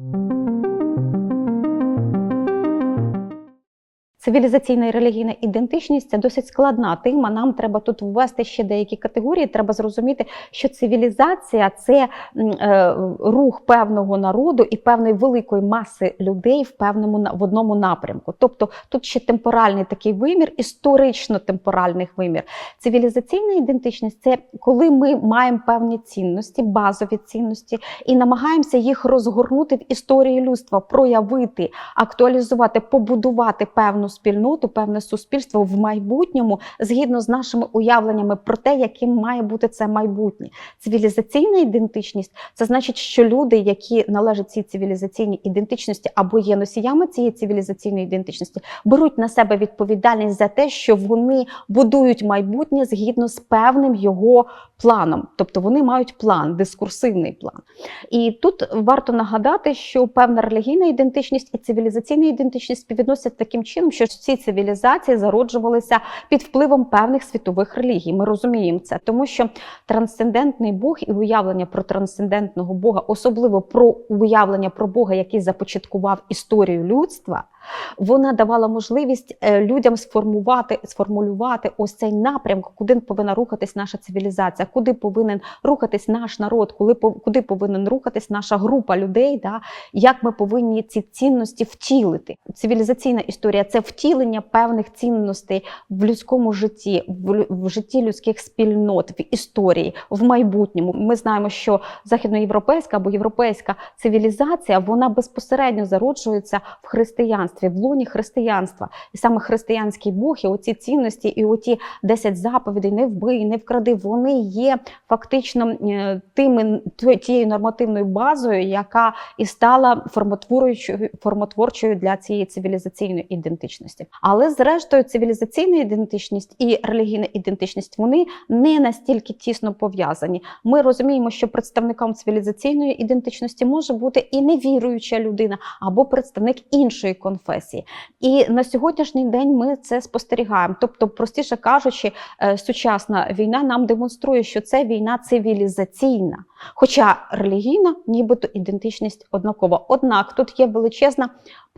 Thank you. Цивілізаційна і релігійна ідентичність це досить складна тема. Нам треба тут ввести ще деякі категорії. Треба зрозуміти, що цивілізація це е, рух певного народу і певної великої маси людей в певному в одному напрямку. Тобто тут ще темпоральний такий вимір, історично-темпоральний вимір. Цивілізаційна ідентичність це коли ми маємо певні цінності, базові цінності, і намагаємося їх розгорнути в історії людства, проявити, актуалізувати, побудувати певну спільноту, певне суспільство в майбутньому згідно з нашими уявленнями про те, яким має бути це майбутнє. Цивілізаційна ідентичність це значить, що люди, які належать цій цивілізаційній ідентичності або є носіями цієї цивілізаційної ідентичності, беруть на себе відповідальність за те, що вони будують майбутнє згідно з певним його планом. Тобто вони мають план, дискурсивний план. І тут варто нагадати, що певна релігійна ідентичність і цивілізаційна ідентичність співвідносять таким чином, що ці цивілізації зароджувалися під впливом певних світових релігій. Ми розуміємо це, тому що трансцендентний Бог і уявлення про трансцендентного Бога, особливо про уявлення про Бога, який започаткував історію людства. Вона давала можливість е, людям сформувати, сформулювати ось цей напрямок, куди повинна рухатись наша цивілізація, куди повинен рухатись наш народ, пов- куди повинен рухатись наша група людей, да, як ми повинні ці цінності втілити. Цивілізаційна історія це втілення певних цінностей в людському житті, в, житті людських спільнот, в історії, в майбутньому. Ми знаємо, що західноєвропейська або європейська цивілізація вона безпосередньо зароджується в християнстві, в лоні християнства. І саме християнський Бог і оці цінності, і оті 10 заповідей не вбий, не вкради, вони є фактично е, тими тією- нормативною базою, яка і стала формотворчою для цієї цивілізаційної ідентичності. Але зрештою, цивілізаційна ідентичність і релігійна ідентичність вони не настільки тісно пов'язані. Ми розуміємо, що представником цивілізаційної ідентичності може бути і невіруюча людина або представник іншої конфесії. І на сьогоднішній день ми це спостерігаємо. Тобто, простіше кажучи, е, сучасна війна нам демонструє, що це війна цивілізаційна, хоча релігійна, нібито ідентичність однакова. Однак тут є величезна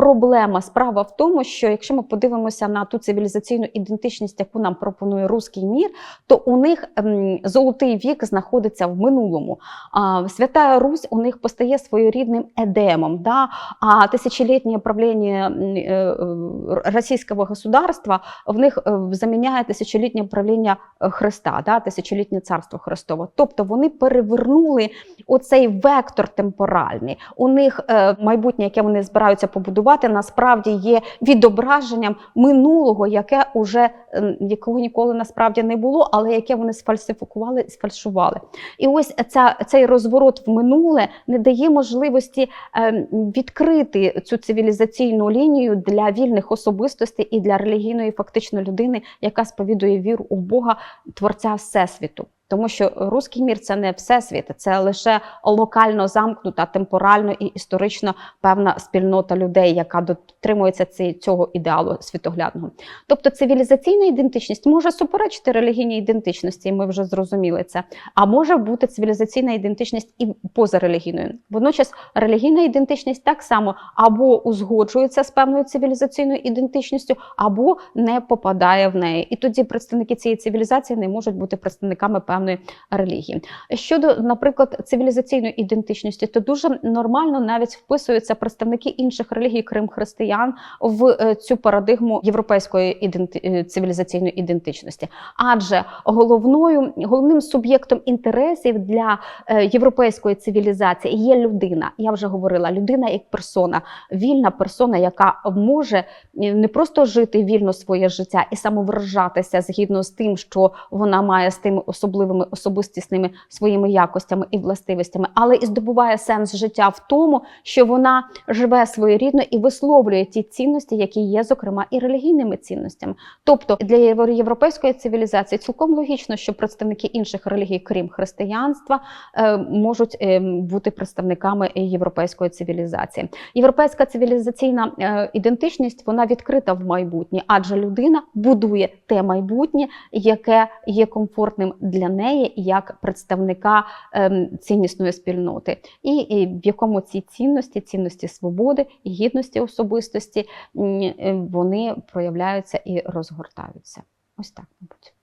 проблема. Справа в тому, що якщо ми подивимося на ту цивілізаційну ідентичність, яку нам пропонує руський мір, то у них ем, золотий вік знаходиться в минулому. Свята Русь у них постає своєрідним едемом. Да? А тисячолітнє правління е, е, російського государства в них е, заміняє тисячолітнє правління Христа, да? тисячолітнє царство Христове. Тобто вони перевернули оцей вектор темпоральний. У них е, майбутнє, яке вони збираються побудувати, насправді є відображенням минулого, яке уже ем, якого ніколи насправді не було, але яке вони сфальсифікували сфальшували. І ось ця, цей розворот в минуле не дає можливості ем, відкрити цю цивілізаційну лінію для вільних особистостей і для релігійної фактично людини, яка сповідує віру у Бога, творця Всесвіту. Тому що руський мір це не всесвіт, це лише локально замкнута, темпорально і історично певна спільнота людей, яка дотримується цього ідеалу світоглядного. Тобто цивілізаційна ідентичність може суперечити релігійній ідентичності, і ми вже зрозуміли це. А може бути цивілізаційна ідентичність і позарелігійною. Водночас релігійна ідентичність так само або узгоджується з певною цивілізаційною ідентичністю, або не попадає в неї. І тоді представники цієї цивілізації не можуть бути представниками певної релігії. Щодо, наприклад, цивілізаційної ідентичності, то дуже нормально навіть вписуються представники інших релігій, крім християн, в е, цю парадигму європейської іденти... е, цивілізаційної ідентичності. Адже головною головним суб'єктом інтересів для е, європейської цивілізації є людина. Я вже говорила, людина як персона, вільна персона, яка може не просто жити вільно своє життя і самовиражатися згідно з тим, що вона має з тими особливими особистісними своїми якостями і властивостями, але і здобуває сенс життя в тому, що вона живе своєрідно і висловлює ті цінності, які є, зокрема, і релігійними цінностями. Тобто для європейської цивілізації цілком логічно, що представники інших релігій, крім християнства, е, можуть е, бути представниками європейської цивілізації. Європейська цивілізаційна е, ідентичність вона відкрита в майбутнє, адже людина будує те майбутнє, яке є комфортним для неї як представника ем, ціннісної спільноти, і, і в якому ці цінності, цінності свободи, гідності особистості, е, вони проявляються і розгортаються. Ось так, мабуть.